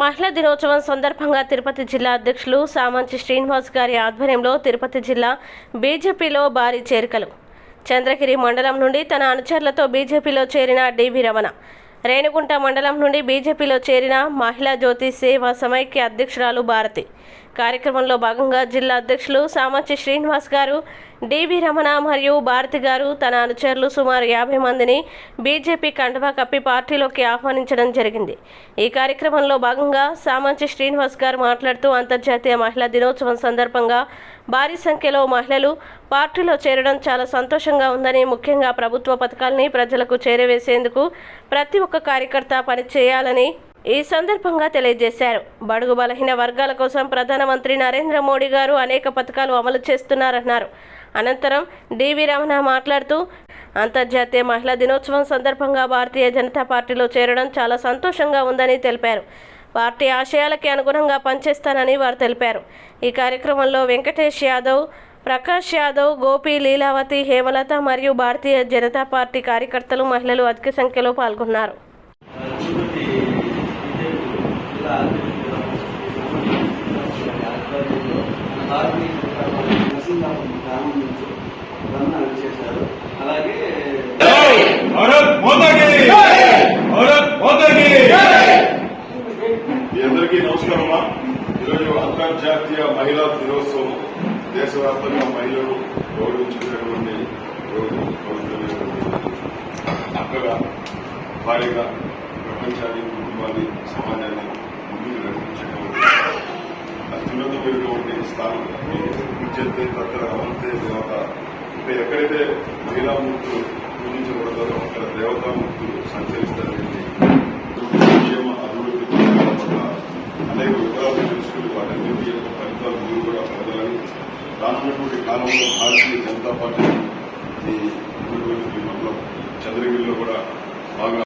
మహిళా దినోత్సవం సందర్భంగా తిరుపతి జిల్లా అధ్యక్షులు సామంచి శ్రీనివాస్ గారి ఆధ్వర్యంలో తిరుపతి జిల్లా బీజేపీలో భారీ చేరికలు. చంద్రగిరి మండలం నుండి తన అనుచరులతో బీజేపీలో చేరిన డివి రమణ రేణిగుంట మండలం నుండి బీజేపీలో చేరిన మహిళా జ్యోతి సేవా సమైక్య అధ్యక్షురాలు భారతి కార్యక్రమంలో భాగంగా జిల్లా అధ్యక్షులు సామంచి శ్రీనివాస్ గారు డివి రమణ మరియు భారతి గారు తన అనుచరులు సుమారు యాభై మందిని బీజేపీ కండవా కప్పి పార్టీలోకి ఆహ్వానించడం జరిగింది. ఈ కార్యక్రమంలో భాగంగా సామంచి శ్రీనివాస్ గారు మాట్లాడుతూ అంతర్జాతీయ మహిళా దినోత్సవం సందర్భంగా భారీ సంఖ్యలో మహిళలు పార్టీలో చేరడం చాలా సంతోషంగా ఉందని ముఖ్యంగా ప్రభుత్వ పథకాలని ప్రజలకు చేరవేసేందుకు ప్రతి ఒక్క కార్యకర్త పనిచేయాలని ఈ సందర్భంగా తెలియజేశారు. బడుగు బలహీన వర్గాల కోసం ప్రధానమంత్రి నరేంద్ర మోడీ గారు అనేక పథకాలు అమలు చేస్తున్నారన్నారు. అనంతరం డివి రమణ మాట్లాడుతూ అంతర్జాతీయ మహిళా దినోత్సవం సందర్భంగా భారతీయ జనతా పార్టీలో చేరడం చాలా సంతోషంగా ఉందని తెలిపారు. పార్టీ ఆశయాలకి అనుగుణంగా పనిచేస్తానని వారు తెలిపారు. ఈ కార్యక్రమంలో వెంకటేష్ యాదవ్ ప్రకాష్ యాదవ్ గోపి లీలావతి హేమలత మరియు భారతీయ జనతా పార్టీ కార్యకర్తలు మహిళలు అధిక సంఖ్యలో పాల్గొన్నారు తిరుపతి జిల్లా ఆధ్వర్యంలో భారతీయ నరసింహారావు ప్రారంభించి బంధన చేశారు అలాగే అందరికీ నమస్కారమా ఈరోజు అంతర్జాతీయ మహిళా దినోత్సవం దేశవ్యాప్తంగా మహిళలు గౌరవించుకునేటువంటి రోజు అక్కగా భారీగా ప్రపంచాన్ని కుటుంబాన్ని సమాజాన్ని ముందుకు నడిపించడం స్థానం పూజ్యంతే అక్కడ అవంతే దేవత. ఇంకా ఎక్కడైతే మహిళామూర్తులు పూజించబడతారో అక్కడ దేవతామూర్తులు సంచరిస్తారని ఉద్యమ అభివృద్ధి పథకాల అనేక వివరాలు తెలుసుకుని వాటన్నింటి యొక్క ఫలితాలు మీరు కూడా పొందాలని రానున్నటువంటి కాలంలో భారతీయ జనతా పార్టీ ఈ మండలం చంద్రగిరిలో కూడా బాగా